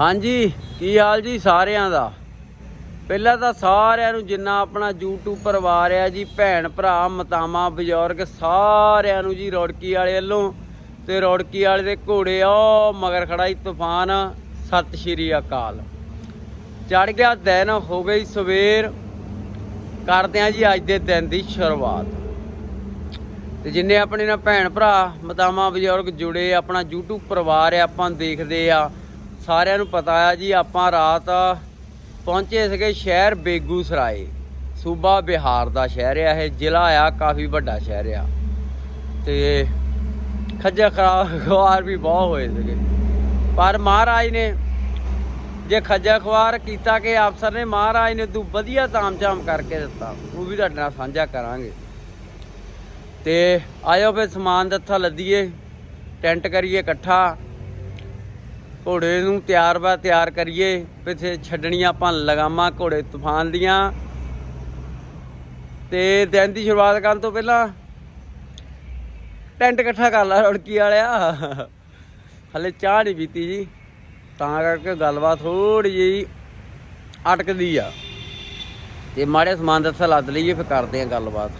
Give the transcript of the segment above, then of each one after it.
ਹਾਂਜੀ, ਕੀ ਹਾਲ ਜੀ ਸਾਰਿਆਂ ਦਾ? ਪਹਿਲਾਂ ਤਾਂ ਸਾਰਿਆਂ ਨੂੰ ਜਿੰਨਾ ਆਪਣਾ YouTube ਪਰਿਵਾਰ ਆ ਜੀ, ਭੈਣ ਭਰਾ ਮਤਾਮਾ ਬਜ਼ੁਰਗ, ਸਾਰਿਆਂ ਨੂੰ ਜੀ ਰੌੜਕੀ ਵਾਲੇ ਵੱਲੋਂ ਤੇ ਰੌੜਕੀ ਵਾਲੇ ਦੇ ਘੋੜੇ ਆ ਮਗਰ ਖੜਾ ਹੀ ਤੂਫਾਨ, ਸਤਿ ਸ਼੍ਰੀ ਅਕਾਲ। ਚੜ ਗਿਆ ਦਿਨ, ਹੋ ਗਈ ਸਵੇਰ। ਕਰਦੇ ਆ ਜੀ ਅੱਜ ਦੇ ਦਿਨ ਦੀ ਸ਼ੁਰੂਆਤ। ਤੇ ਜਿੰਨੇ ਆਪਣੇ ਨਾਲ ਭੈਣ ਭਰਾ ਮਤਾਮਾ ਬਜ਼ੁਰਗ ਜੁੜੇ, ਆਪਣਾ YouTube ਪਰਿਵਾਰ ਆ ਆਪਾਂ ਦੇਖਦੇ ਆ ਸਾਰਿਆਂ ਨੂੰ ਪਤਾ ਆ ਜੀ, ਆਪਾਂ ਰਾਤ ਪਹੁੰਚੇ ਸੀਗੇ ਸ਼ਹਿਰ ਬੇਗੂਸਰਾਏ। ਸੂਬਾ ਬਿਹਾਰ ਦਾ ਸ਼ਹਿਰ ਆ ਇਹ, ਜ਼ਿਲ੍ਹਾ ਆ, ਕਾਫੀ ਵੱਡਾ ਸ਼ਹਿਰ ਆ। ਤੇ ਖੱਜਾ ਖਵਾਰ ਵੀ ਬਹੁਤ ਹੋਏ ਸੀਗੇ। ਪਰ ਮਹਾਰਾਜ ਨੇ ਜੇ ਖੱਜਾ ਖਵਾਰ ਕੀਤਾ ਕਿ ਅਫਸਰ ਨੇ, ਮਹਾਰਾਜ ਨੇ ਤੂੰ ਵਧੀਆ ਤਾਮਝਾਮ ਕਰਕੇ ਦਿੱਤਾ, ਉਹ ਵੀ ਤੁਹਾਡੇ ਨਾਲ ਸਾਂਝਾ ਕਰਾਂਗੇ। ਤੇ ਆਇਓ ਫੇ ਸਮਾਨ ਦੱਥਾ ਲੱਦੀਏ, ਟੈਂਟ ਕਰੀਏ ਇਕੱਠਾ। ਘੋੜੇ ਨੂੰ ਤਿਆਰ ਬਾ ਤਿਆਰ ਕਰੀਏ, ਪਿੱਛੇ ਛੱਡਣੀਆਂ ਆਪਾਂ ਲਗਾਮਾਂ ਘੋੜੇ ਤੂਫਾਨ ਦੀਆਂ। ਤੇ ਦਿਨ ਦੀ ਸ਼ੁਰੂਆਤ ਕਰਨ ਤੋਂ ਪਹਿਲਾਂ ਟੈਂਟ ਇਕੱਠਾ ਕਰ ਲਾ ਰੁੜਕੀ ਵਾਲਿਆ। ਹਲੇ ਚਾਹ ਨਹੀਂ ਪੀਤੀ ਜੀ, ਤਾਂ ਕਰਕੇ ਗੱਲਬਾਤ ਥੋੜੀ ਜਿਹੀ ਅਟਕਦੀ ਆ। ਤੇ ਮਾੜੇ ਸਮਾਨ ਦੱਥਾ ਲੱਦ ਲਈਏ, ਫਿਰ ਕਰਦੇ ਆ ਗੱਲਬਾਤ।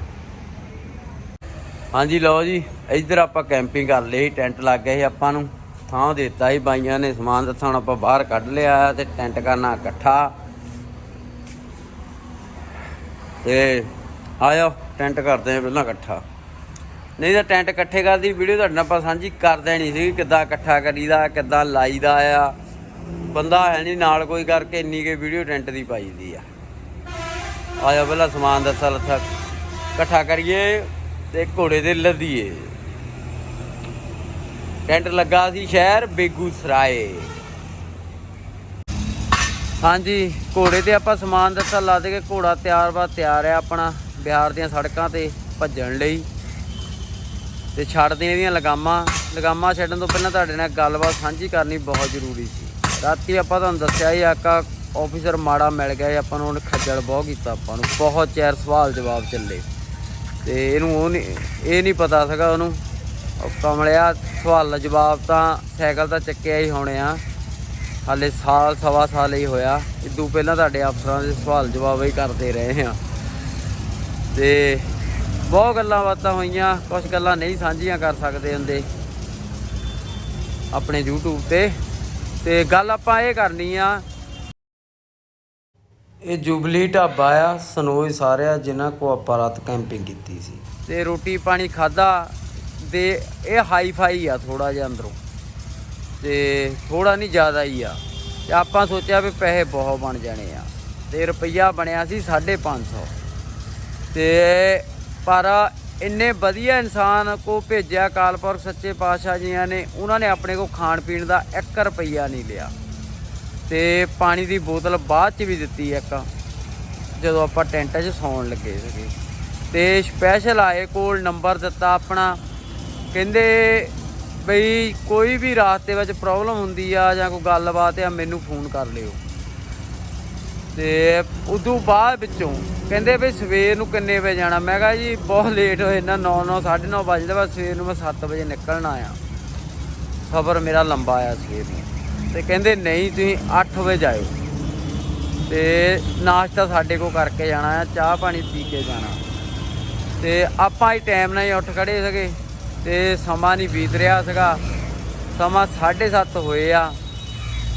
ਹਾਂਜੀ ਲਓ ਜੀ, ਇੱਧਰ ਆਪਾਂ ਕੈਂਪਿੰਗ ਕਰ ਲਈ, ਟੈਂਟ ਲੱਗ ਗਏ ਸੀ ਆਪਾਂ ਨੂੰ। ਥਾਂ ਦਿੱਤਾ ਸੀ ਬਾਈਆਂ ਨੇ ਸਮਾਨ ਦੱਸਣ ਹੁਣ ਆਪਾਂ ਬਾਹਰ ਕੱਢ ਲਿਆ ਤੇ ਟੈਂਟ ਕਰਨਾ ਇਕੱਠਾ। ਤੇ ਆਇਓ, ਟੈਂਟ ਕਰਦੇ ਆ ਪਹਿਲਾਂ ਇਕੱਠਾ। ਨਹੀਂ ਤਾਂ ਟੈਂਟ ਇਕੱਠੇ ਕਰਦੀ ਵੀਡੀਓ ਤੁਹਾਡੇ ਨਾਲ ਆਪਾਂ ਸਾਂਝੀ ਕਰ ਦੇਣੀ ਸੀ ਕਿੱਦਾਂ ਇਕੱਠਾ ਕਰੀਦਾ, ਕਿੱਦਾਂ ਲਾਈਦਾ ਆ। ਬੰਦਾ ਹੈ ਨਹੀਂ, ਨਾਲ ਕੋਈ ਕਰਕੇ ਇੰਨੀ ਕੇ ਵੀਡੀਓ ਟੈਂਟ ਦੀ ਪਾਈਦੀ ਆ। ਆਇਓ ਪਹਿਲਾਂ ਸਮਾਨ ਦੱਸਾ ਲੱਥਾ। ਇਕੱਠਾ ਕਰੀਏ ਤੇ ਘੋੜੇ ਦੇ ਲੱਦੀਏ। ਟੈਂਟ ਲੱਗਾ ਸੀ ਸ਼ਹਿਰ ਬੇਗੂਸਰਾਏ। ਹਾਂਜੀ ਘੋੜੇ ਤੇ ਆਪਾਂ ਸਮਾਨ ਦੱਸਾ ਲਾ ਦੇ ਕੇ ਘੋੜਾ ਤਿਆਰ ਵਾ ਤਿਆਰ ਆ ਆਪਣਾ ਬਿਹਾਰ ਦੀਆਂ ਸੜਕਾਂ ਤੇ ਭੱਜਣ ਲਈ। ਤੇ ਛੱਡਦੇ ਇਹਦੀਆਂ ਲਗਾਮਾਂ ਲਗਾਮਾਂ ਛੱਡਣ ਤੋਂ ਪਹਿਲਾਂ ਤੁਹਾਡੇ ਨਾਲ ਗੱਲਬਾਤ ਸਾਂਝੀ ਕਰਨੀ ਬਹੁਤ ਜ਼ਰੂਰੀ ਸੀ। ਰਾਤੀ ਆਪਾਂ ਤੁਹਾਨੂੰ ਦੱਸਿਆ ਸੀ ਆਕਾ ਆਫੀਸਰ ਮਾੜਾ ਮਿਲ ਗਿਆ ਸੀ, ਆਪਾਂ ਨੂੰ ਉਹਨੇ ਖੱਜਲ ਬਹੁਤ ਕੀਤਾ ਆਪਾਂ ਨੂੰ ਬਹੁਤ ਚਿਰ ਸਵਾਲ ਜਵਾਬ ਚੱਲੇ। ਤੇ ਇਹਨੂੰ ਉਹ ਨਹੀਂ ਇਹ ਨਹੀਂ ਪਤਾ ਸੀਗਾ ਉਹਨੂੰ ਉਹ ਕਮਲਿਆ, ਸਵਾਲ ਜਵਾਬ ਤਾਂ ਸਾਈਕਲ ਤਾਂ ਚੱਕਿਆ ਹੀ ਹੋਣੇ ਆ। ਹਾਲੇ ਸਾਲ, ਸਵਾ ਸਾਲ ਹੀ ਹੋਇਆ। ਇਦੋਂ ਪਹਿਲਾਂ ਤੁਹਾਡੇ ਅਫਸਰਾਂ ਦੇ ਸਵਾਲ ਜਵਾਬ ਹੀ ਕਰਦੇ ਰਹੇ ਆ। ਤੇ ਬਹੁਤ ਗੱਲਾਂ ਬਾਤਾਂ ਹੋਈਆਂ ਕੁਝ ਗੱਲਾਂ ਨਹੀਂ ਸਾਂਝੀਆਂ ਕਰ ਸਕਦੇ ਹੁੰਦੇ ਆਪਣੇ YouTube ਤੇ। ਤੇ ਗੱਲ ਆਪਾਂ ਇਹ ਕਰਨੀ ਆ, ਇਹ ਜੁਬਲੀ ਢਾਬਾ ਆ ਸਨੋਈ ਸਾਰਿਆ, ਜਿਨ੍ਹਾਂ ਕੋ ਆਪਾਂ ਰਾਤ ਕੈਂਪਿੰਗ ਕੀਤੀ ਸੀ। ਤੇ ਰੋਟੀ ਪਾਣੀ ਖਾਦਾ ਦੇ ਇਹ ਹਾਈ ਫਾਈ ਆ ਥੋੜਾ ਜਿਹਾ ਅੰਦਰੋਂ। ਤੇ ਥੋੜਾ ਨਹੀਂ ਜ਼ਿਆਦਾ ਹੀ ਆ। ਤੇ ਆਪਾਂ ਸੋਚਿਆ ਵੀ ਪੈਸੇ ਬਹੁਤ ਬਣ ਜਾਣੇ ਆ। ਤੇ ਰੁਪਈਆ ਬਣਿਆ ਸੀ 550 ਤੇ ਪਰ ਇੰਨੇ ਵਧੀਆ ਇਨਸਾਨ ਕੋ ਭੇਜਿਆ ਕਾਲਪੁਰ ਸੱਚੇ ਪਾਤਸ਼ਾਹ ਜੀਆਂ ਨੇ, ਉਹਨਾਂ ਨੇ ਆਪਣੇ ਕੋ ਖਾਣ ਪੀਣ ਦਾ 1 ਰੁਪਈਆ ਨਹੀਂ ਲਿਆ। ਤੇ ਪਾਣੀ ਦੀ ਬੋਤਲ ਬਾਅਦ ਚ ਵੀ ਦਿੱਤੀ ਇੱਕ, ਜਦੋਂ ਆਪਾਂ ਟੈਂਟ 'ਚ ਸੌਣ ਲੱਗੇ ਸੀਗੇ। ਤੇ ਸਪੈਸ਼ਲ ਆਏ ਕੋਲ ਨੰਬਰ ਦਿੱਤਾ ਆਪਣਾ ਕਹਿੰਦੇ ਬਈ ਕੋਈ ਵੀ ਰਾਸਤੇ ਵਿੱਚ ਪ੍ਰੋਬਲਮ ਹੁੰਦੀ ਆ ਜਾਂ ਕੋਈ ਗੱਲਬਾਤ ਆ, ਮੈਨੂੰ ਫੋਨ ਕਰ ਲਿਓ। ਤੇ ਉਦੋਂ ਬਾਅਦ ਵਿੱਚੋਂ ਕਹਿੰਦੇ ਵੀ ਸਵੇਰ ਨੂੰ ਕਿੰਨੇ ਵਜੇ ਜਾਣਾ? ਮੈਂ ਕਿਹਾ ਜੀ ਬਹੁਤ ਲੇਟ ਹੋਏ ਨਾ 9 9 9:30 ਵਜੇ ਬਾਅਦ ਸਵੇਰ ਨੂੰ ਮੈਂ 7 ਵਜੇ ਨਿਕਲਣਾ ਆ ਸਫ਼ਰ ਮੇਰਾ ਲੰਬਾ ਆ ਸਵੇਰ ਨੂੰ ਤੇ ਕਹਿੰਦੇ ਨਹੀਂ, ਤੁਸੀਂ 8 ਵਜੇ ਜਾਇਓ। ਤੇ ਨਾਸ਼ਤਾ ਸਾਡੇ ਕੋ ਕਰਕੇ ਜਾਣਾ ਆ, ਚਾਹ ਪਾਣੀ ਪੀ ਕੇ ਜਾਣਾ। ਤੇ ਆਪਾਂ ਹੀ ਟਾਈਮ ਨਾਲ ਹੀ ਉੱਠ ਖੜੇ ਸੀਗੇ। ਤੇ ਸਮਾਂ ਨਹੀਂ ਬੀਤ ਰਿਹਾ ਸੀਗਾ। ਸਮਾਂ 7:30 ਹੋਏ ਆ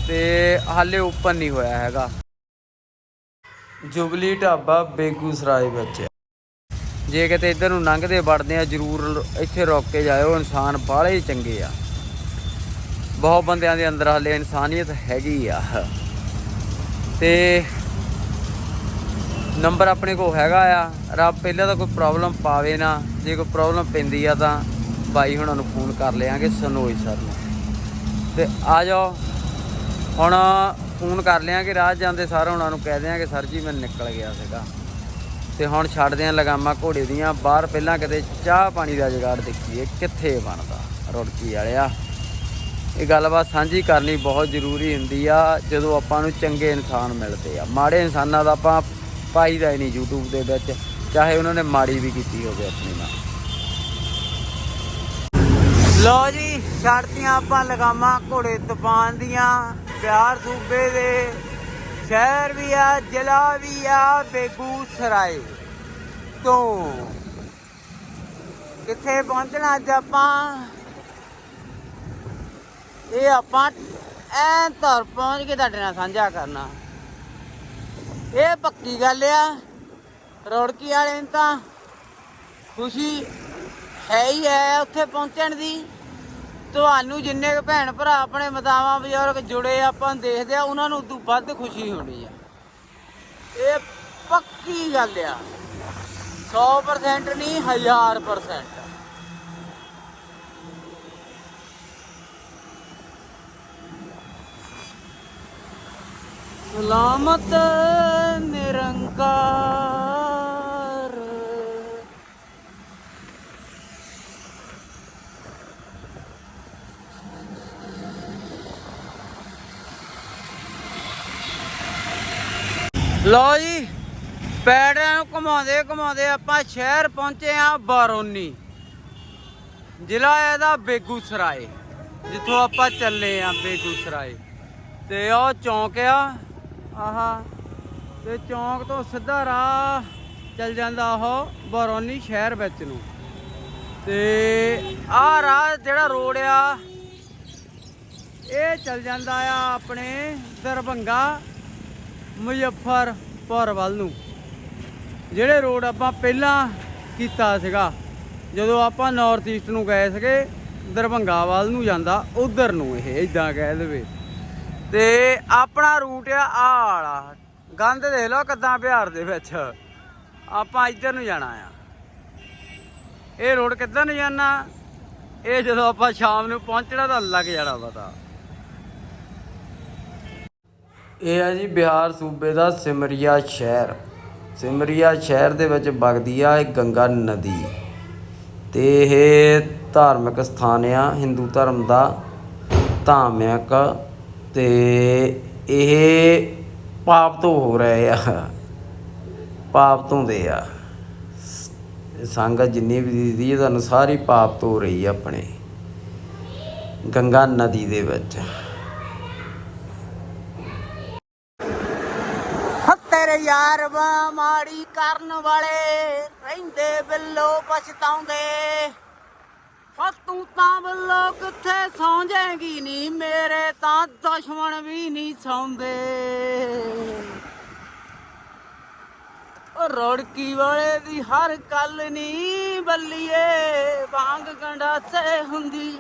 ਤੇ ਹਾਲੇ ਓਪਨ ਨਹੀਂ ਹੋਇਆ ਹੈਗਾ। ਜੁਬਲੀ ਢਾਬਾ ਬੇਗੂਸਰਾਏ ਵਿੱਚ। ਜੇ ਕਿਤੇ ਇੱਧਰ ਨੂੰ ਲੰਘਦੇ ਵੜਦੇ ਆ ਜਰੂਰ ਇੱਥੇ ਰੁਕ ਕੇ ਜਾਇਓ ਇਨਸਾਨ ਬਾਹਲੇ ਚੰਗੇ ਆ। ਬਹੁਤ ਬੰਦਿਆਂ ਦੇ ਅੰਦਰ ਹਲੇ ਇਨਸਾਨੀਅਤ ਹੈਗੀ ਆ। ਤੇ ਨੰਬਰ ਆਪਣੇ ਕੋਲ ਹੈਗਾ ਆ। ਰੱਬ ਪਹਿਲਾਂ ਤਾਂ ਕੋਈ ਪ੍ਰੋਬਲਮ ਪਾਵੇ ਨਾ ਜੇ ਕੋਈ ਪ੍ਰੋਬਲਮ ਪੈਂਦੀ ਆ ਤਾਂ ਬਾਈ ਹੁਣਾਂ ਨੂੰ ਫੋਨ ਕਰ ਲਿਆਂਗੇ ਸਨੋਈ ਸਰ ਨੂੰ। ਤੇ ਆ ਜਾਓ। ਹੁਣ ਫੋਨ ਕਰ ਲਿਆਂਗੇ, ਰਾਹ 'ਚ ਜਾਂਦੇ ਸਾਰ ਹੁਣਾਂ ਨੂੰ ਕਹਿ ਦਿਆਂਗੇ, ਸਰ ਜੀ, ਮੈਂ ਨਿਕਲ ਗਿਆ ਸੀਗਾ। ਤੇ ਹੁਣ ਛੱਡਦੇ ਆਂ ਲਗਾਮਾਂ ਘੋੜੇ ਦੀਆਂ। ਬਾਹਰ ਪਹਿਲਾਂ ਕਿਤੇ ਚਾਹ ਪਾਣੀ ਦਾ ਜੁਗਾੜ ਦੇਖੀਏ, ਕਿੱਥੇ ਬਣਦਾ ਰੁੜਕੀ ਵਾਲਿਆ। ਇਹ ਗੱਲਬਾਤ ਸਾਂਝੀ ਕਰਨੀ ਬਹੁਤ ਜ਼ਰੂਰੀ ਹੁੰਦੀ ਆ, ਜਦੋਂ ਆਪਾਂ ਨੂੰ ਚੰਗੇ ਇਨਸਾਨ ਮਿਲਦੇ ਆ। ਮਾੜੇ ਇਨਸਾਨਾਂ ਦਾ ਆਪਾਂ ਪਾਈਦਾ ਹੀ ਨਹੀਂ YouTube ਦੇ ਵਿੱਚ, ਚਾਹੇ ਉਹਨਾਂ ਨੇ ਮਾੜੀ ਵੀ ਕੀਤੀ ਹੋਵੇ ਆਪਣੇ ਨਾਲ। ਲੋ ਜੀ, ਛੱਡਤੀਆਂ ਆਪਾਂ ਲਗਾਮਾਂ ਘੋੜੇ ਤੂਫਾਨ ਦੀਆਂ। ਬਿਹਾਰ ਸੂਬੇ ਦੇ ਸ਼ਹਿਰ ਵੀ ਆ, ਜ਼ਿਲ੍ਹਾ ਵੀ ਆ, ਬੇਗੂਸਰਾਏ ਤੋਂ। ਕਿੱਥੇ ਪਹੁੰਚਣਾ ਅੱਜ ਆਪਾਂ? ਇਹ ਆਪਾਂ ਐ ਧਰ ਪਹੁੰਚ ਕੇ ਤੁਹਾਡੇ ਨਾਲ ਸਾਂਝਾ ਕਰਨਾ। ਇਹ ਪੱਕੀ ਗੱਲ ਆ ਰੋੜਕੀ ਵਾਲੇ ਨੂੰ ਤਾਂ ਖੁਸ਼ੀ ਹੈ ਹੀ ਹੈ ਉੱਥੇ ਪਹੁੰਚਣ ਦੀ। ਤੁਹਾਨੂੰ ਜਿੰਨੇ ਕੁ ਭੈਣ ਭਰਾ ਆਪਣੇ ਮਤਾਵਾਂ ਬਜ਼ੁਰਗ ਜੁੜੇ ਆਪਾਂ ਨੂੰ ਦੇਖਦੇ ਆ, ਉਹਨਾਂ ਨੂੰ ਉਦੋਂ ਵੱਧ ਖੁਸ਼ੀ ਹੋਣੀ ਆ। ਇਹ ਪੱਕੀ ਗੱਲ ਆ। 100% ਨਹੀਂ 1000% ਸਲਾਮਤ ਲਓ ਜੀ ਪੈੜਾਂ ਨੂੰ ਘੁਮਾਉਂਦੇ ਘੁਮਾਉਂਦੇ ਆਪਾਂ ਸ਼ਹਿਰ ਪਹੁੰਚੇ ਆ ਬਾਰੋਨੀ। ਜ਼ਿਲ੍ਹਾ ਇਹਦਾ ਬੇਗੂਸਰਾਏ, ਜਿੱਥੋਂ ਆਪਾਂ ਚੱਲੇ ਆ ਬੇਗੂਸਰਾਏ। ਤੇ ਉਹ ਚੌਂਕ ਆ, ਆਹਾ, ਤੇ ਚੌਂਕ ਤੋਂ ਸਿੱਧਾ ਰਾਹ ਚੱਲ ਜਾਂਦਾ ਉਹ ਬਾਰੋਨੀ ਸ਼ਹਿਰ ਵਿੱਚ ਨੂੰ। ਤੇ ਆਹ ਰਾਹ ਜਿਹੜਾ ਰੋਡ ਆ, ਇਹ ਚੱਲ ਜਾਂਦਾ ਆ ਆਪਣੇ ਦਰਭੰਗਾ ਮੁਜ਼ੱਫਰਪੁਰ ਵੱਲ ਨੂੰ। ਜਿਹੜੇ ਰੋਡ ਆਪਾਂ ਪਹਿਲਾਂ ਕੀਤਾ ਸੀਗਾ, ਜਦੋਂ ਆਪਾਂ ਨਾਰਥ ਈਸਟ ਨੂੰ ਗਏ ਸੀਗੇ, ਦਰਭੰਗਾ ਵੱਲ ਨੂੰ ਜਾਂਦਾ, ਉਧਰ ਨੂੰ ਇਹ ਇਦਾਂ ਕਹਿ ਦੇਵੇ। ਤੇ ਆਪਣਾ ਰੂਟ ਆ ਆਹ ਵਾਲਾ। ਗੰਦ ਦੇਖ ਲਓ ਕਿੱਦਾਂ ਬਿਹਾਰ ਦੇ ਵਿੱਚ। ਆਪਾਂ ਇੱਧਰ ਨੂੰ ਜਾਣਾ ਆ। ਇਹ ਰੋਡ ਕਿੱਧਰ ਨੂੰ ਜਾਣਾ? ਇਹ ਜਦੋਂ ਆਪਾਂ ਸ਼ਾਮ ਨੂੰ ਪਹੁੰਚਣਾ ਤਾਂ ਲੱਗ ਜਾਣਾ ਪਤਾ। ਇਹ ਹੈ ਜੀ ਬਿਹਾਰ ਸੂਬੇ ਦਾ ਸਿਮਰੀਆ ਸ਼ਹਿਰ। ਸਿਮਰੀਆ ਸ਼ਹਿਰ ਦੇ ਵਿੱਚ ਵਗਦੀ ਆ ਇਹ ਗੰਗਾ ਨਦੀ। ਤੇ ਇਹ ਧਾਰਮਿਕ ਸਥਾਨ ਆ, ਹਿੰਦੂ ਧਰਮ ਦਾ ਧਾਰਮਿਕ। ਤੇ ਇਹ ਪਾਪ ਤੋਂ ਹੋ ਰਹੇ ਆ। ਪਾਪ ਤੋਂ ਦੇ ਆ। ਸੰਗਤ ਜਿੰਨੀ ਵੀ ਦੀਦੀ ਹੈ ਤੁਹਾਨੂੰ ਸਾਰੀ ਪਾਪ ਤੋਂ ਹੋ ਰਹੀ ਆ ਆਪਣੇ। ਗੰਗਾ ਨਦੀ ਦੇ ਵਿੱਚ ਹ ਤੇਰੇ ਯਾਰ ਮਾੜੀ ਕਰਨ ਵਾਲੇ ਰਹਿੰਦੇ ਬਿੱਲੋ ਪਛਤਾਉਂਦੇ। ਹ ਤੂੰ ਤਾਂ ਬਿੱਲੋ ਕਿੱਥੇ ਸੌਂ ਜਾਏਗੀ ਨਹੀਂ ਮੇਰੇ ਤਾਂ ਦੁਸ਼ਮਣ ਵੀ ਨਹੀਂ ਸੌਂਦੇ। ਉਹ ਰੋੜਕੀ ਵਾਲੇ ਦੀ ਹਰ ਕੱਲ ਨਹੀਂ ਬੱਲੀਏ, ਵਾਂਗ ਗੰਡਾਸੇ ਹੁੰਦੀ।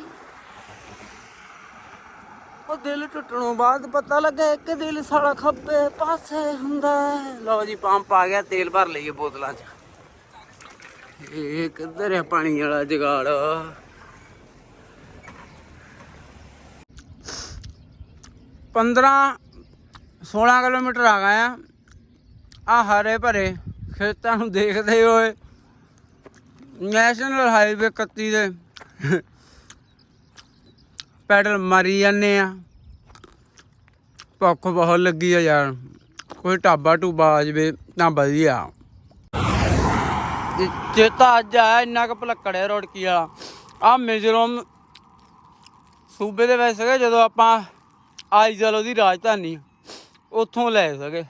ਉਹ ਦਿਲ ਟੁੱਟਣੋਂ ਬਾਅਦ ਪਤਾ ਲੱਗਾ ਇੱਕ ਦਿਲ ਸਾਲਾ ਖੱਬੇ ਪਾਸੇ ਹੁੰਦਾ ਲਓ ਜੀ, ਪੰਪ ਆ ਗਿਆ, ਤੇਲ ਭਰ ਲਈਏ ਬੋਤਲਾਂ 'ਚ। ਇਹ ਕਿੱਧਰ ਹੈ ਪਾਣੀ ਵਾਲਾ ਜਗਾੜ। ਪੰਦਰਾਂ 16 ਕਿਲੋਮੀਟਰ ਆ ਗਏ ਆ। ਆ ਹਰੇ ਭਰੇ ਖੇਤਾਂ ਨੂੰ ਦੇਖਦੇ ਹੋਏ ਨੈਸ਼ਨਲ ਹਾਈਵੇ 31 ਦੇ ਪੈਡਲ ਮਾਰੀ ਜਾਂਦੇ ਆ। ਭੁੱਖ ਬਹੁਤ ਲੱਗੀ ਆ ਯਾਰ। ਕੋਈ ਢਾਬਾ ਟੂਬਾ ਆ ਜਵੇ ਤਾਂ ਵਧੀਆ। ਚੇਤਾ ਅੱਜ ਆਇਆ ਇੰਨਾ ਕੁ ਭਲੱਕੜਿਆ ਰੋੜਕੀ ਵਾਲਾ। ਆ ਮਿਜ਼ੋਰਮ ਸੂਬੇ ਦੇ ਵਿੱਚ ਸੀਗੇ ਜਦੋਂ ਆਪਾਂ ਆਈਜ਼ਲ ਉਹਦੀ ਰਾਜਧਾਨੀ ਉੱਥੋਂ ਲੈ ਸਕੇ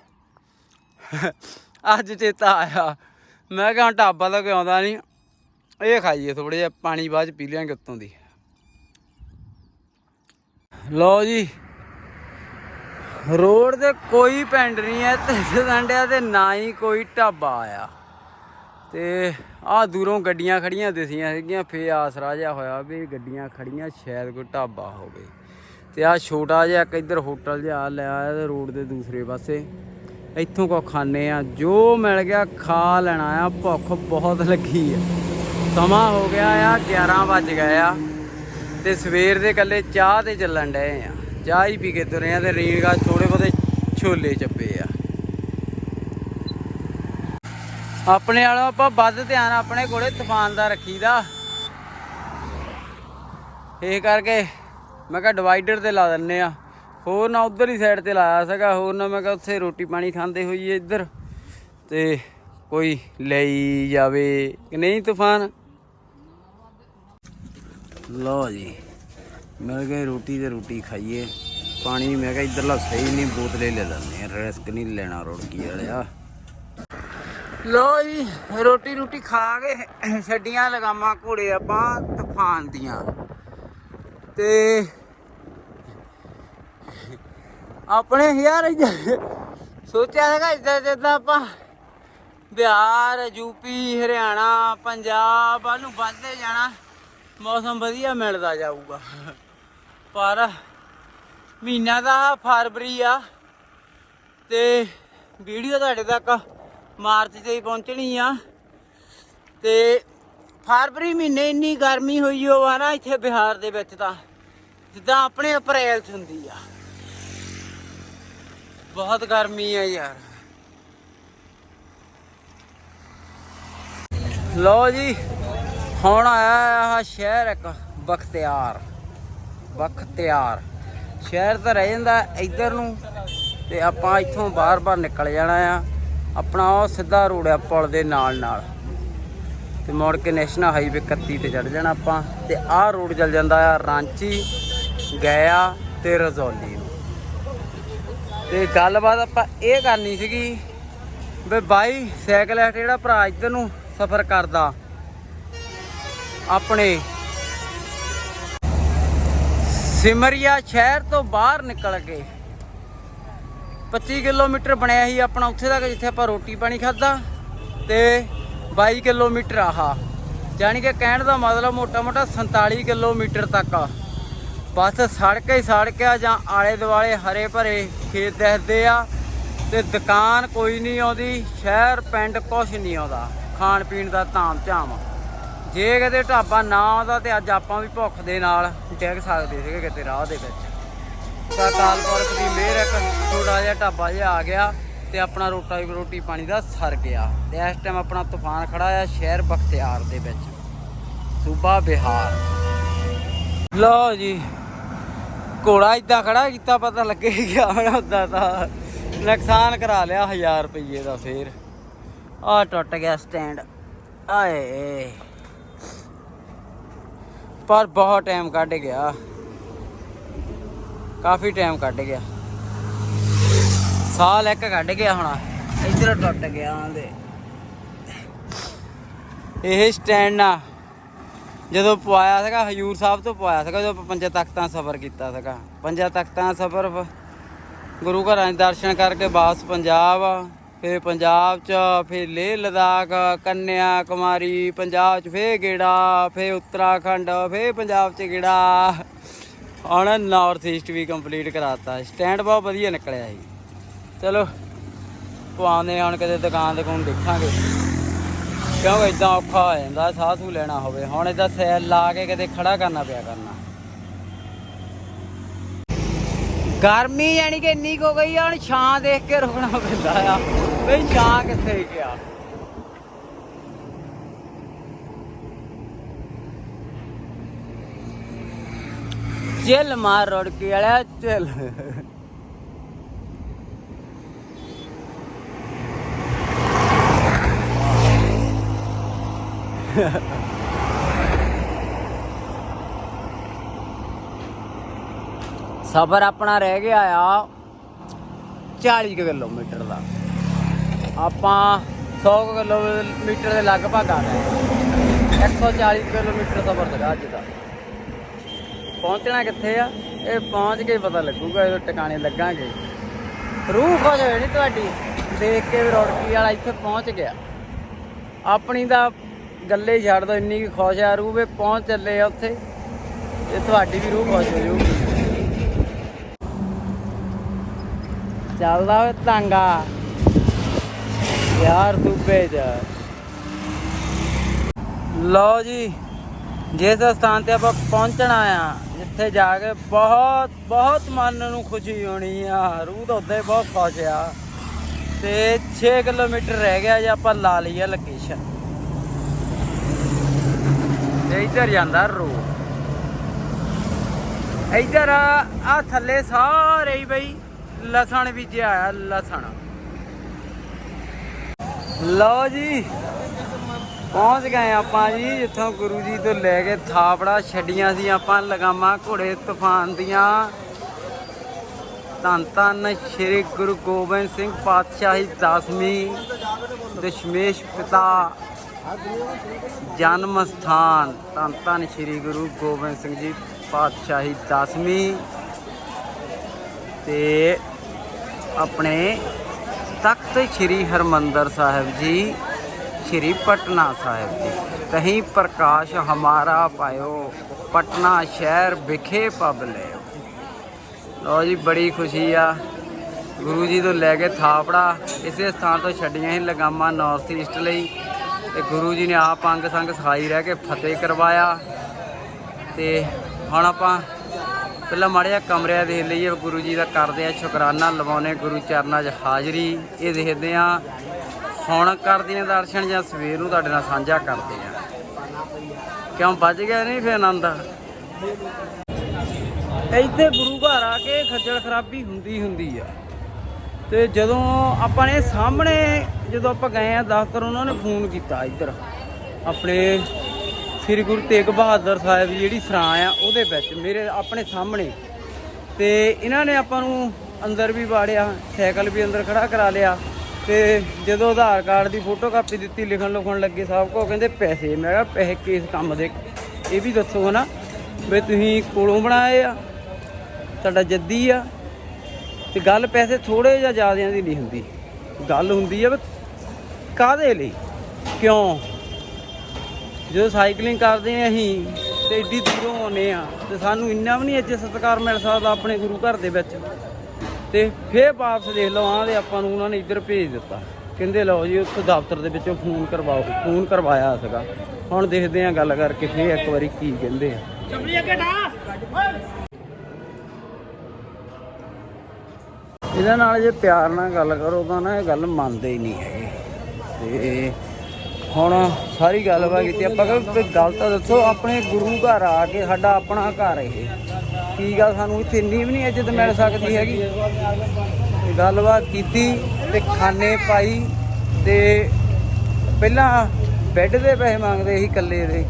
ਅੱਜ ਚੇਤਾ ਆਇਆ। ਮੈਂ ਕਿਹਾ ਹੁਣ ਢਾਬਾ ਤਾਂ ਕੋਈ ਆਉਂਦਾ ਨਹੀਂ। ਇਹ ਖਾਈਏ ਥੋੜੇ ਜਿਹਾ, ਪਾਣੀ ਬਾਅਦ ਚ ਪੀ ਲਿਆਂਗੇ ਉੱਤੋਂ ਦੀ। ਲਓ ਜੀ। ਰੋਡ ਤੇ ਕੋਈ ਪਿੰਡ ਨਹੀਂ ਹੈ, ਤੇ ਸੰਡਿਆ ਤੇ ਨਾ ਹੀ ਕੋਈ ਢਾਬਾ ਆਇਆ। ਤੇ ਆਹ ਦੂਰੋਂ ਗੱਡੀਆਂ ਖੜੀਆਂ ਦਿਸੀਆਂ ਸੀਗੀਆਂ ਫੇ ਆਸਰਾ ਜਿਹਾ ਹੋਇਆ ਵੀ ਗੱਡੀਆਂ ਖੜੀਆਂ, ਸ਼ਾਇਦ ਕੋਈ ਢਾਬਾ ਹੋਵੇ। ਤੇ ਆਹ ਛੋਟਾ ਜਿਹਾ ਇੱਕ ਇੱਧਰ ਹੋਟਲ ਜਿਹਾ ਲਿਆ ਤੇ ਰੋਡ ਦੇ ਦੂਸਰੇ ਪਾਸੇ। ਇੱਥੋਂ ਕੋ ਖਾਣੇ ਆ। ਜੋ ਮਿਲ ਗਿਆ, ਖਾ ਲੈਣਾ ਆ। ਭੁੱਖ ਬਹੁਤ ਲੱਗੀ ਆ। ਸਮਾਂ ਹੋ ਗਿਆ ਆ 11 ਵੱਜ ਗਏ ਆ। ਤੇ ਸਵੇਰ ਦੇ ਕੱਲੇ ਚਾਹ ਤੇ ਚੱਲਣ ਡਏ ਆ। ਚਾਹ ਹੀ ਪੀ ਕੇ ਤੁਰੇ ਆ ਤੇ ਰੀਣਗਾ ਥੋੜੇ ਬਹੁਤੇ ਛੋਲੇ ਚੱਪੇ ਆ। ਆਪਣੇ ਵਾਲਾ ਆਪਾਂ ਵੱਧ ਧਿਆਨ ਆਪਣੇ ਕੋਲੇ ਤੂਫਾਨ ਦਾ ਰੱਖੀਦਾ। ਇਹ ਕਰਕੇ ਮੈਂ ਕਿਹਾ ਡਿਵਾਈਡਰ ਤੇ ਲਾ ਦਿੰਨੇ ਆ। ਹੋਰ ਨਾ ਉਧਰ ਹੀ ਸਾਈਡ ਤੇ ਲਾਇਆ ਸੀਗਾ, ਹੋਰ ਨਾ ਮੈਂ ਕਿਹਾ ਉੱਥੇ ਰੋਟੀ ਪਾਣੀ ਖਾਂਦੇ ਹੋਈਏ ਇੱਧਰ। ਤੇ ਕੋਈ ਲਈ ਜਾਵੇ ਕਿ ਨਹੀਂ ਤੂਫਾਨ? ਲਓ ਜੀ, ਮਿਲ ਗਏ ਰੋਟੀ ਤੇ ਰੋਟੀ ਖਾਈਏ। ਪਾਣੀ ਮੈਂ ਕਿਹਾ ਇਧਰਲਾ ਸਹੀ ਨਹੀਂ, ਬੋਤਲੇ ਲੈ ਲੈਂਦੇ ਆ ਰਿਸਕ ਨਹੀਂ ਲੈਣਾ ਰੋੜਕੀ ਵਾਲਿਆ। ਲੋ ਜੀ, ਰੋਟੀ ਰੋਟੀ ਖਾ ਕੇ ਛੱਡੀਆਂ ਲਗਾਮਾਂ ਘੋੜੇ ਆਪਾਂ ਤੂਫਾਨ ਦੀਆਂ। ਤੇ ਆਪਣੇ ਯਾਰ ਸੋਚਿਆ ਹੈਗਾ ਇੱਦਾਂ ਜਿੱਦਾਂ ਆਪਾਂ ਬਿਹਾਰ ਯੂਪੀ ਹਰਿਆਣਾ, ਪੰਜਾਬ ਵੱਲ ਨੂੰ ਵੱਧਦੇ ਜਾਣਾ। ਮੌਸਮ ਵਧੀਆ ਮਿਲਦਾ ਜਾਊਗਾ। ਪਰ ਮਹੀਨਾ ਦਾ ਫਰਵਰੀ ਆ ਤੇ ਵੀਡੀਓ ਤੁਹਾਡੇ ਤੱਕ ਮਾਰਚ 'ਚ ਹੀ ਪਹੁੰਚਣੀ ਆ। ਤੇ ਫਰਵਰੀ ਮਹੀਨੇ ਇੰਨੀ ਗਰਮੀ ਹੋਈ ਹੋ ਆ ਨਾ ਇੱਥੇ ਬਿਹਾਰ ਦੇ ਵਿੱਚ ਤਾਂ, ਜਿੱਦਾਂ ਆਪਣੇ ਅਪ੍ਰੈਲ 'ਚ ਹੁੰਦੀ ਆ। ਬਹੁਤ ਗਰਮੀ ਆ ਯਾਰ। ਲਓ ਜੀ ਹੁਣ ਆਇਆ ਆਹ ਸ਼ਹਿਰ ਇੱਕ ਬਖਤਿਆਰ ਬਖਤਿਆਰ। ਸ਼ਹਿਰ ਤਾਂ ਰਹਿ ਜਾਂਦਾ ਇੱਧਰ ਨੂੰ ਤੇ ਆਪਾਂ ਇੱਥੋਂ ਬਾਹਰ-ਬਾਹਰ ਨਿਕਲ ਜਾਣਾ ਆ। ਆਪਣਾ ਉਹ ਸਿੱਧਾ ਰੋਡ ਆ ਪੁਲ ਦੇ ਨਾਲ ਨਾਲ। ਤੇ ਮੁੜ ਕੇ ਨੈਸ਼ਨਲ ਹਾਈਵੇ 31 ਤੇ ਚੜ ਜਾਣਾ ਆਪਾਂ। ਤੇ ਆਹ ਰੋਡ ਚੱਲ ਜਾਂਦਾ ਆ ਰਾਂਚੀ ਗਿਆ ਤੇ ਰਜ਼ੌਲੀ ਨੂੰ। ਤੇ ਗੱਲਬਾਤ ਆਪਾਂ ਇਹ ਕਰਨੀ ਸੀਗੀ ਵੀ ਬਾਈ ਸਾਈਕਲ ਜਿਹੜਾ ਭਰਾ ਇੱਧਰ ਨੂੰ ਸਫ਼ਰ ਕਰਦਾ। ਆਪਣੇ ਸਿਮਰੀਆ ਸ਼ਹਿਰ ਤੋਂ ਬਾਹਰ ਨਿਕਲ ਕੇ 25 ਕਿਲੋਮੀਟਰ ਬਣਿਆ ਸੀ ਆਪਣਾ ਉੱਥੇ ਤੱਕ ਜਿੱਥੇ ਆਪਾਂ ਰੋਟੀ ਪਾਣੀ ਖਾਦਾ ਤੇ 22 ਕਿਲੋਮੀਟਰ ਆਹਾ। ਜਾਣੀ ਕਿ ਕਹਿਣ ਦਾ ਮਤਲਬ ਮੋਟਾ-ਮੋਟਾ 47 ਕਿਲੋਮੀਟਰ ਤੱਕ ਬਸ ਸੜਕ ਹੀ ਸੜਕ ਆ ਜਾਂ ਆਲੇ ਦੁਆਲੇ ਹਰੇ ਭਰੇ ਖੇਤ ਦਿਖਦੇ ਆ ਤੇ ਦੁਕਾਨ ਕੋਈ ਨਹੀਂ ਆਉਂਦੀ, ਸ਼ਹਿਰ ਪਿੰਡ ਕੁਛ ਨਹੀਂ ਆਉਂਦਾ। ਖਾਣ ਪੀਣ ਦਾ ਧਾਮ ਝਾਮ ਜੇ ਕਿਤੇ ਢਾਬਾ ਨਾ ਆਉਂਦਾ ਤੇ ਅੱਜ ਆਪਾਂ ਵੀ ਭੁੱਖ ਦੇ ਨਾਲ ਡਿੱਗ ਸਕਦੇ ਸੀਗੇ ਕਿਤੇ ਰਾਹ ਦੇ ਵਿੱਚ। ਤਾਂ ਕਾਲਪੁਰਖ ਦੀ ਮਿਹਰ ਇੱਕ ਥੋੜਾ ਜਿਹਾ ਢਾਬਾ ਜਿਹਾ ਆ ਗਿਆ ਤੇ ਆਪਣਾ ਰੋਟਾ ਰੋਟੀ ਪਾਣੀ ਦਾ ਸਰ ਗਿਆ ਤੇ ਇਸ ਟਾਈਮ ਆਪਣਾ ਤੂਫਾਨ ਖੜਾ ਆ ਸ਼ਹਿਰ ਬਖਤਿਆਰ ਦੇ ਵਿੱਚ। ਸੂਬਾ ਬਿਹਾਰ। ਲਓ ਜੀ, ਘੋੜਾ ਇਦਾਂ ਖੜਾ ਕੀਤਾ, ਪਤਾ ਲੱਗੇ ਗਿਆ ਹੁਣ ਉਦਾਂ ਤਾਂ। ਨੁਕਸਾਨ ਕਰਾ ਲਿਆ 1000 ਰੁਪਏ ਦਾ ਫੇਰ। ਆ ਟੁੱਟ ਗਿਆ ਸਟੈਂਡ। ਆਏ। ਪਰ ਬਹੁਤ ਟਾਈਮ ਕੱਢ ਗਿਆ। ਕਾਫੀ ਟਾਈਮ ਕੱਢ ਗਿਆ। ਸਾਲ ਇੱਕ ਕੱਢ ਗਿਆ ਹੁਣ। ਇੱਧਰ ਟੁੱਟ ਗਿਆ ਆਂਦੇ ਇਹ ਸਟੈਂਡ ਨਾ ਜਦੋਂ ਪਵਾਇਆ ਸੀਗਾ, ਹਜੂਰ ਸਾਹਿਬ ਤੋਂ ਪਵਾਇਆ ਸੀਗਾ, ਜਦੋਂ ਆਪਾਂ ਪੰਜਾਂ ਤਖਤਾਂ ਸਫ਼ਰ ਕੀਤਾ ਸੀਗਾ। ਪੰਜਾਂ ਤਖਤਾਂ ਸਫ਼ਰ, ਗੁਰੂ ਘਰਾਂ ਦੇ ਦਰਸ਼ਨ ਕਰਕੇ ਵਾਪਸ ਪੰਜਾਬ ਫਿਰ ਪੰਜਾਬ ਚ, ਫਿਰ ਲੇਹ ਲਦਾਖ, ਕੰਨਿਆ, ਕੁਮਾਰੀ, ਪੰਜਾਬ ਚ ਫੇਰ ਗੇੜਾ, ਫਿਰ ਉੱਤਰਾਖੰਡ, ਫੇਰ ਪੰਜਾਬ ਚ ਗੇੜਾ। ਹੁਣ ਨਾਰਥ ਈਸਟ ਵੀ ਕੰਪਲੀਟ ਕਰਾਤਾ। ਸਟੈਂਡ ਬਹੁਤ ਵਧੀਆ ਨਿਕਲਿਆ ਸੀ। ਚਲੋ, ਪਵਾਉਂਦੇ ਹੁਣ ਕਦੇ ਦੁਕਾਨ ਦੁਕਾਨ ਦੇਖਾਂਗੇ। ਕਿਉਂਕਿ ਇਦਾਂ ਔਖਾ ਹੋ ਜਾਂਦਾ ਸਾਹ ਸੂ ਲੈਣਾ ਹੋਵੇ। ਹੁਣ ਇਦਾਂ ਸੈਲ ਲਾ ਕੇ ਕਦੇ ਖੜਾ ਕਰਨਾ ਪਿਆ ਕਰਨਾ। ਗਰਮੀ ਯਾਨੀ ਕਿ ਇੰਨੀ ਕੁ ਹੋ ਗਈ ਆ, ਹੁਣ ਛਾਂ ਦੇਖ ਕੇ ਰੁਕਣਾ ਪੈਂਦਾ ਆ। ਬਈ ਛਾਂ ਕਿੱਥੇ ਗਿਆ? ਚੱਲ ਮਾਰ ਰੋੜ ਕੇ ਵਾਲਿਆ ਚੱਲ ਸਫ਼ਰ ਆਪਣਾ ਰਹਿ ਗਿਆ ਆ 40 ਕਿਲੋਮੀਟਰ ਦਾ। ਆਪਾਂ 100 ਕਿਲੋਮੀਟਰ ਦੇ ਲਗਭਗ ਆ ਗਏ। 140 ਕਿਲੋਮੀਟਰ ਸਫ਼ਰ ਸੀਗਾ ਅੱਜ ਦਾ। ਪਹੁੰਚਣਾ ਕਿੱਥੇ ਆ? ਇਹ ਪਹੁੰਚ ਕੇ ਪਤਾ ਲੱਗੂਗਾ, ਜਦੋਂ ਟਿਕਾਣੇ ਲੱਗਾਂਗੇ। ਰੂਹ ਖੁਸ਼ ਹੋਈ ਨਹੀਂ ਤੁਹਾਡੀ? ਦੇਖ ਕੇ ਵੀ ਰੌੜਕੀ ਵਾਲਾ ਇੱਥੇ ਪਹੁੰਚ ਗਿਆ। ਆਪਣੀ ਤਾਂ ਗੱਲੇ ਛੱਡ ਦੋ, ਇੰਨੀ ਕੁ ਖੁਸ਼ ਆ ਰੂਹ ਵੀ, ਪਹੁੰਚ ਚੱਲੇ ਆ ਉੱਥੇ। ਇਹ ਤੁਹਾਡੀ ਵੀ ਰੂਹ ਖੁਸ਼ ਹੋ ਜਾਊਗੀ। ਚੱਲਦਾ ਹੋਏ ਤਾਂਗਾ। ਯਾਰ ਸੂਬੇ ਚ। ਲਓ ਜੀ, ਜਿਸ ਸਥਾਨ ਤੇ ਆਪਾਂ ਪਹੁੰਚਣਾ ਆ ਜਿੱਥੇ ਜਾ ਕੇ ਬਹੁਤ ਬਹੁਤ ਮਨ ਨੂੰ ਖੁਸ਼ੀ ਹੋਣੀ ਆ। ਰੂਹ ਤਾਂ ਉੱਤੇ ਬਹੁਤ ਖੁਸ਼ ਆ। ਤੇ 6 ਕਿਲੋਮੀਟਰ ਰਹਿ ਗਿਆ ਜੇ ਆਪਾਂ ਲਾ ਲਈਏ ਲੋਕੇਸ਼ਨ ਤੇ ਇੱਧਰ ਜਾਂਦਾ ਰੋਡ। ਇੱਧਰ ਆ ਥੱਲੇ ਸਾਰੇ ਹੀ ਬਈ, ਲਸਣ ਬੀਜਿਆ ਆ ਲਸਣ। ਲਓ ਜੀ, ਪਹੁੰਚ ਗਏ ਆਪਾਂ ਜੀ, ਜਿੱਥੋਂ ਗੁਰੂ ਜੀ ਤੋਂ ਲੈ ਕੇ ਥਾਪੜਾ ਛੱਡੀਆਂ ਸੀ, ਆਪਾਂ ਲਗਾਮਾਂ ਘੋੜੇ ਤੂਫਾਨ ਦੀਆਂ। ਧੰਨ ਧੰਨ ਸ੍ਰੀ ਗੁਰੂ ਗੋਬਿੰਦ ਸਿੰਘ ਪਾਤਸ਼ਾਹੀ ਦਸਵੀਂ ਦਸ਼ਮੇਸ਼ ਪਿਤਾ ਜਨਮ ਸਥਾਨ। ਧੰਨ ਧੰਨ ਸ੍ਰੀ ਗੁਰੂ ਗੋਬਿੰਦ ਸਿੰਘ ਜੀ ਪਾਤਸ਼ਾਹੀ ਦਸਵੀਂ। ਤੇ ਆਪਣੇ ਤਖਤ ਸ੍ਰੀ ਹਰਮੰਦਰ ਸਾਹਿਬ ਜੀ, ਸ੍ਰੀ ਪਟਨਾ ਸਾਹਿਬ ਜੀ। ਕਹੀਂ ਪ੍ਰਕਾਸ਼ ਹਮਾਰਾ ਪਾਇਓ, ਪਟਨਾ ਸ਼ਹਿਰ ਵਿਖੇ ਪਬ ਲਿਓ। ਲਓ ਜੀ, ਬੜੀ ਖੁਸ਼ੀ ਆ। ਗੁਰੂ ਜੀ ਤੋਂ ਲੈ ਕੇ ਥਾਪੜਾ, ਇਸੇ ਸਥਾਨ ਤੋਂ ਛੱਡੀਆਂ ਹੀ ਲਗਾਮਾਂ ਨਾਰਥ ਈਸਟ ਲਈ। ਤੇ ਗੁਰੂ ਜੀ ਨੇ ਆਪ ਅੰਗ ਸੰਗ ਸਹਾਈ ਰਹਿ ਕੇ ਫਤਿਹ ਕਰਵਾਇਆ। ਤੇ ਹੁਣ ਆਪਾਂ ਪਹਿਲਾਂ ਮਾੜੇ ਜਿਹਾ ਕਮਰਿਆ ਦੇਖ ਲਈਏ, ਗੁਰੂ ਜੀ ਦਾ ਕਰਦੇ ਆ ਸ਼ੁਕਰਾਨਾ ਲਵਾਉਨੇ ਗੁਰੂ ਚਰਨਾਂ 'ਚ ਹਾਜ਼ਰੀ। ਇਹ ਦੇਖਦੇ ਆ ਹੁਣ ਕਰਦੇ ਆ ਦਰਸ਼ਨ ਜਾਂ ਸਵੇਰ ਨੂੰ ਤੁਹਾਡੇ ਨਾਲ ਸਾਂਝਾ ਕਰਦੇ ਆ ਕਿਉਂ ਵੱਜ ਗਿਆ ਨਹੀਂ ਫੇ ਆਨੰਦ? ਇੱਥੇ ਗੁਰੂ ਘਰ ਆ ਕੇ ਖੱਜਲ ਖਰਾਬੀ ਹੁੰਦੀ ਹੁੰਦੀ ਆ। ਤੇ ਜਦੋਂ ਆਪਾਂ ਨੇ ਸਾਹਮਣੇ ਜਦੋਂ ਆਪਾਂ ਗਏ ਆ, ਦਫ਼ਤਰ, ਉਹਨਾਂ ਨੇ ਫੋਨ ਕੀਤਾ ਇੱਧਰ, ਆਪਣੇ ਸ੍ਰੀ ਗੁਰੂ ਤੇਗ ਬਹਾਦਰ ਸਾਹਿਬ ਦੀ ਜਿਹੜੀ ਸਰਾਂ ਆ, ਉਹਦੇ ਵਿੱਚ ਮੇਰੇ ਆਪਣੇ ਸਾਹਮਣੇ। ਤੇ ਇਹਨਾਂ ਨੇ ਆਪਾਂ ਨੂੰ ਅੰਦਰ ਵੀ ਵਾੜਿਆ, ਸਾਈਕਲ ਵੀ ਅੰਦਰ ਖੜਾ ਕਰਾ ਲਿਆ। ਤੇ ਜਦੋਂ ਆਧਾਰ ਕਾਰਡ ਦੀ ਫੋਟੋ ਕਾਪੀ ਦਿੱਤੀ ਲਿਖਣ ਲੁਖਣ ਲੱਗੇ ਸਭ ਕੋ, ਕਹਿੰਦੇ ਪੈਸੇ, ਮੈਂ ਕਿਹਾ ਪੈਸੇ ਕਿਸ ਕੰਮ ਦੇ? ਇਹ ਵੀ ਦੱਸੋ ਹਨਾ, ਵੀ ਤੁਸੀਂ ਕੋਲੋਂ ਬਣਾਏ ਆ, ਤੁਹਾਡਾ ਜੱਦੀ ਆ। ਤੇ ਗੱਲ ਪੈਸੇ ਥੋੜੇ ਜਿਹਾ ਜ਼ਿਆਦਿਆਂ ਦੀ ਨਹੀਂ ਹੁੰਦੀ। ਗੱਲ ਹੁੰਦੀ ਆ ਵੀ ਕਾਦੇ ਲਈ? ਕਿਉਂ? ਜਦੋਂ ਸਾਈਕਲਿੰਗ ਕਰਦੇ ਆ ਅਸੀਂ ਤੇ ਏਡੀ ਦੂਰੋਂ ਆਉਂਦੇ ਆ ਤੇ ਸਾਨੂੰ ਇੰਨਾ ਵੀ ਨਹੀਂ ਇੱਜ਼ਤ ਸਤਿਕਾਰ ਮਿਲ ਸਕਦਾ ਆਪਣੇ ਗੁਰੂ ਘਰ ਦੇ ਵਿੱਚ। ਤੇ ਫੇਰ ਵਾਪਸ ਦੇਖ ਲਓ ਆਹ ਦੇ ਆਪਾਂ ਨੂੰ ਉਹਨਾਂ ਨੇ ਇੱਧਰ ਭੇਜ ਦਿੱਤਾ। ਕਹਿੰਦੇ ਲਓ ਜੀ ਉੱਥੇ ਦਫ਼ਤਰ ਦੇ ਵਿੱਚੋਂ ਫੋਨ ਕਰਵਾਓ ਫੋਨ ਕਰਵਾਇਆ ਸੀਗਾ। ਹੁਣ ਦੇਖਦੇ ਆ ਗੱਲ ਕਰਕੇ ਫੇਰ ਇੱਕ ਵਾਰੀ ਕੀ ਕਹਿੰਦੇ ਆ। ਇਹਦੇ ਨਾਲ ਜੇ ਪਿਆਰ ਨਾਲ ਗੱਲ ਕਰੋ ਤਾਂ ਨਾ ਇਹ ਗੱਲ ਮੰਨਦੇ ਹੀ ਨਹੀਂ ਹੈਗੇ। ਤੇ ਹੁਣ ਸਾਰੀ ਗੱਲਬਾਤ ਕੀਤੀ। ਆਪਾਂ ਕਿ ਗੱਲ ਤਾਂ ਦੱਸੋ, ਆਪਣੇ ਗੁਰੂ ਘਰ ਆ ਕੇ ਸਾਡਾ ਆਪਣਾ ਘਰ ਇਹ। ਕੀ ਗੱਲ ਸਾਨੂੰ ਇੱਥੇ ਇੰਨੀ ਵੀ ਨਹੀਂ ਇੱਜ਼ਤ ਮਿਲ ਸਕਦੀ ਹੈਗੀ? ਗੱਲਬਾਤ ਕੀਤੀ ਤੇ ਖਾਣੇ ਪਾਈ ਤੇ ਪਹਿਲਾਂ ਬੈੱਡ ਦੇ ਪੈਸੇ ਮੰਗਦੇ ਸੀ ਇਕੱਲੇ ਦੇ।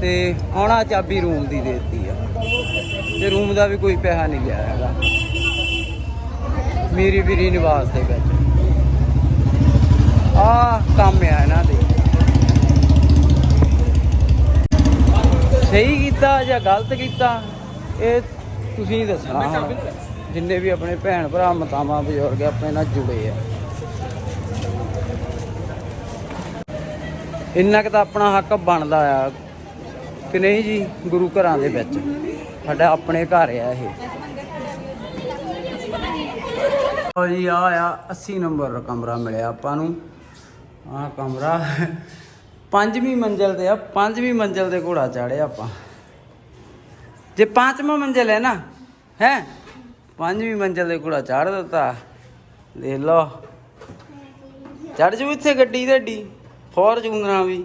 ਤੇ ਆਉਣਾ ਚਾਬੀ ਰੂਮ ਦੀ ਦੇ ਦਿੱਤੀ ਆ। ਤੇ ਰੂਮ ਦਾ ਵੀ ਕੋਈ ਪੈਸਾ ਨਹੀਂ ਲਿਆ ਹੈਗਾ। ਮੇਰੀ ਵੀਰੀ ਨਿਵਾਸ ਦੇ ਵਿੱਚ। ਆ ਕੰਮ ਆ ਇਹਨਾਂ ਦੇ। ਸਹੀ ਕੀਤਾ ਜਾਂ ਗਲਤ ਕੀਤਾ ਇਹ ਤੁਸੀਂ ਦੱਸਣਾ ਜਿੰਨੇ ਵੀ ਆਪਣੇ ਭੈਣ ਭਰਾ ਮਾਤਾਵਾਂ ਬਜ਼ੁਰਗ ਆਪਣੇ ਨਾਲ ਜੁੜੇ ਆ। ਇੰਨਾ ਕੁ ਤਾਂ ਆਪਣਾ ਹੱਕ ਬਣਦਾ ਆ ਕਿ ਨਹੀਂ ਜੀ ਗੁਰੂ ਘਰਾਂ ਦੇ ਵਿੱਚ। ਸਾਡਾ ਆਪਣੇ ਘਰ ਆ ਇਹ। ਜੀ ਆ ਆ 80 ਨੰਬਰ ਕਮਰਾ ਮਿਲਿਆ ਆਪਾਂ ਨੂੰ। ਆ ਕਮਰਾ ਪੰਜਵੀਂ ਮੰਜ਼ਲ ਤੇ ਆ, ਪੰਜਵੀਂ ਮੰਜ਼ਲ ਤੇ ਘੋੜਾ ਚਾੜਿਆ ਆਪਾਂ। ਜੇ ਪੰਜਵਾਂ ਮੰਜ਼ਲ ਹੈ ਨਾ, ਹੈ? ਪੰਜਵੀਂ ਮੰਜ਼ਲ ਤੇ ਘੋੜਾ ਚਾੜ ਦਿੱਤਾ। ਦੇਖ ਲਓ। ਚੜ ਜੂ ਇੱਥੇ ਗੱਡੀ ਤੁਹਾਡੀ ਫੋਰਚੂਨਰਾਂ ਵੀ।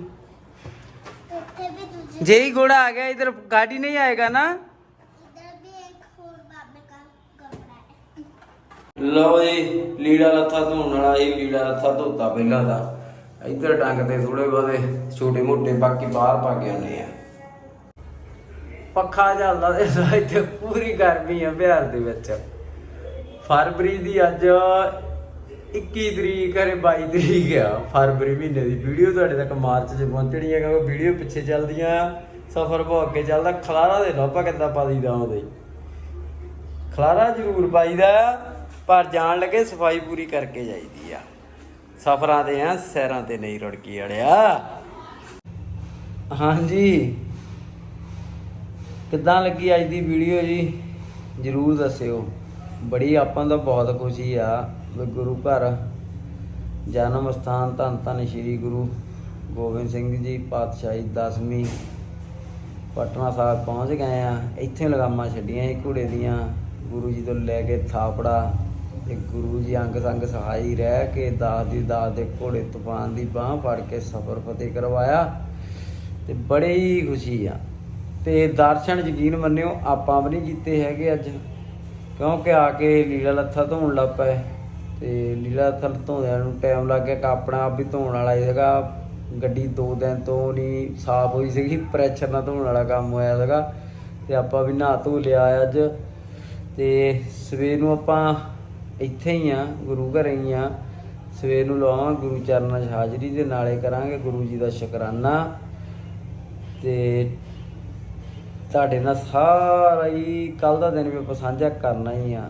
ਜੇ ਹੀ ਘੋੜਾ ਆ ਗਿਆ, ਇਧਰ ਗਾੜੀ ਨਹੀਂ ਆਏਗਾ ਨਾ। ਇਧਰ ਲਓ ਜੀ, ਲੀੜਾ ਲੱਥਾ ਧੋਣ ਵਾਲਾ, ਇਹ ਲੀੜਾ ਲੱਥਾ ਧੋਤਾ ਪਹਿਲਾਂ ਦਾ ਇੱਧਰ ਟੰਗ ਤੇ ਥੋੜੇ ਬਹੁਤੇ ਛੋਟੇ ਮੋਟੇ, ਬਾਕੀ ਬਾਹਰ ਪਾ ਕੇ ਆਨੇ ਆ। ਪੱਖਾ ਚੱਲਦਾ ਤੇ ਇੱਥੇ ਪੂਰੀ ਗਰਮੀ ਆ ਬਿਹਾਰ ਦੇ ਵਿੱਚ। ਫਰਵਰੀ ਦੀ ਅੱਜ 21 ਤਰੀਕ ਹੈ 22 ਤਰੀਕ ਆ। ਫਰਵਰੀ ਮਹੀਨੇ ਦੀ ਵੀਡੀਓ ਤੁਹਾਡੇ ਤੱਕ ਮਾਰਚ 'ਚ ਪਹੁੰਚਣੀ ਹੈ ਕਿਉਂਕਿ ਵੀਡੀਓ ਪਿੱਛੇ ਚੱਲਦੀਆਂ, ਸਫਰ ਬਹੁਤ ਅੱਗੇ ਚੱਲਦਾ। ਖਲਾਰਾ ਦੇ ਲੋਪਾ ਕਿੱਦਾਂ ਪਾ ਦਈਦਾ ਉਹਦੇ। ਖਲਾਰਾ ਜ਼ਰੂਰ ਪਾਈਦਾ, ਪਰ ਜਾਣ ਲੱਗੇ ਸਫ਼ਾਈ ਪੂਰੀ ਕਰਕੇ ਜਾਈਦੀ ਆ। ਸਫਰਾਂ ਤੇ ਆ, ਸੈਰਾਂ ਤੇ ਨਹੀਂ ਰੁੜਕੀ ਅੜਿਆ। ਹਾਂਜੀ। ਕਿੱਦਾਂ ਲੱਗੀ ਅੱਜ ਦੀ ਵੀਡੀਓ ਜੀ? ਜਰੂਰ ਦੱਸਿਓ। ਬੜੀ ਆਪਾਂ ਨੂੰ ਤਾਂ ਬਹੁਤ ਖੁਸ਼ੀ ਆ, ਵੀ ਗੁਰੂ ਘਰ ਜਨਮ ਸਥਾਨ ਧੰਨ ਧੰਨ ਸ੍ਰੀ ਗੁਰੂ ਗੋਬਿੰਦ ਸਿੰਘ ਜੀ, ਪਾਤਸ਼ਾਹੀ ਦਸਵੀਂ ਪਟਨਾ ਸਾਹਿਬ ਪਹੁੰਚ ਗਏ ਆ। ਇੱਥੇ ਲਗਾਮਾਂ ਛੱਡੀਆਂ ਸੀ ਘੋੜੇ ਦੀਆਂ। ਗੁਰੂ ਜੀ ਤੋਂ ਲੈ ਕੇ ਥਾਪੜਾ ਤੇ ਗੁਰੂ ਜੀ ਅੰਗ ਸੰਗ ਸਹਾਈ ਰਹਿ ਕੇ ਦਾਸ ਦੀ ਦਾਸ ਦੇ ਘੋੜੇ ਤੂਫਾਨ ਦੀ ਬਾਹ ਫੜ ਕੇ ਸਫਰ ਫਤਿਹ ਕਰਵਾਇਆ ਤੇ ਹੀ ਖੁਸ਼ੀ ਆ। ਤੇ ਦਰਸ਼ਨ ਯਕੀਨ ਮੰਨਿਓ, ਆਪਾਂ ਵੀ ਨਹੀਂ ਕੀਤੇ ਹੈਗੇ ਅੱਜ, ਕਿਉਂਕਿ ਆ ਕੇ ਲੀਲਾ ਲੱਥਾ ਧੋਣ ਲੱਗ ਪਏ। ਤੇ ਲੀਲਾ ਲੱਥਾ ਧੋਦਿਆਂ ਨੂੰ ਟਾਈਮ ਲੱਗ ਗਿਆ ਕਿ ਆਪਣਾ ਆਪ ਵੀ ਧੋਣ ਵਾਲਾ ਸੀਗਾ। ਗੱਡੀ ਦੋ ਦਿਨ ਤੋਂ ਨਹੀਂ ਸਾਫ਼ ਹੋਈ ਸੀਗੀ, ਪ੍ਰੈਸ਼ਰ ਨਾਲ ਧੋਣ ਵਾਲਾ ਕੰਮ ਹੋਇਆ ਸੀਗਾ। ਤੇ ਆਪਾਂ ਵੀ ਨਹਾ ਧੋ ਲਿਆ ਅੱਜ। ਤੇ ਸਵੇਰ ਨੂੰ ਆਪਾਂ ਇੱਥੇ ਹੀ ਆ, ਗੁਰੂ ਘਰ ਹੀ ਆ। ਸਵੇਰ ਨੂੰ ਲਵਾਵਾਂ ਗੁਰੂ ਚਰਨਾਂ 'ਚ ਹਾਜ਼ਰੀ ਦੇ ਨਾਲੇ ਕਰਾਂਗੇ ਗੁਰੂ ਜੀ ਦਾ ਸ਼ੁਕਰਾਨਾ। ਤੇ ਤੁਹਾਡੇ ਨਾਲ ਸਾਰਾ ਹੀ ਕੱਲ ਦਾ ਦਿਨ ਵੀ ਆਪਾਂ ਸਾਂਝਾ ਕਰਨਾ ਹੀ ਆ।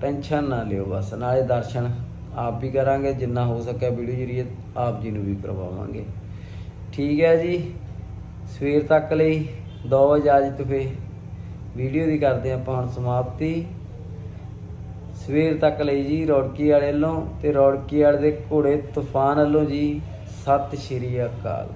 ਟੈਨਸ਼ਨ ਨਾ ਲਿਓ ਬਸ, ਨਾਲੇ ਦਰਸ਼ਨ ਆਪ ਵੀ ਕਰਾਂਗੇ, ਜਿੰਨਾ ਹੋ ਸਕਿਆ ਵੀਡੀਓ ਜਰੀਏ ਆਪ ਜੀ ਨੂੰ ਵੀ ਕਰਵਾਵਾਂਗੇ। ਠੀਕ ਹੈ ਜੀ, ਸਵੇਰ ਤੱਕ ਲਈ ਦੋ ਇਜਾਜ਼ਤ ਫੇ ਵੀਡੀਓ ਦੀ ਕਰਦੇ ਆਪਾਂ ਹੁਣ ਸਮਾਪਤੀ। ਸਵੇਰ ਤੱਕ ਲਈ ਜੀ ਰੌੜਕੀ ਵਾਲੇ ਵੱਲੋਂ ਤੇ ਰੌੜਕੀ ਵਾਲੇ ਦੇ ਘੋੜੇ ਤੂਫਾਨ ਵੱਲੋਂ ਜੀ ਸਤਿ ਸ਼੍ਰੀ ਅਕਾਲ।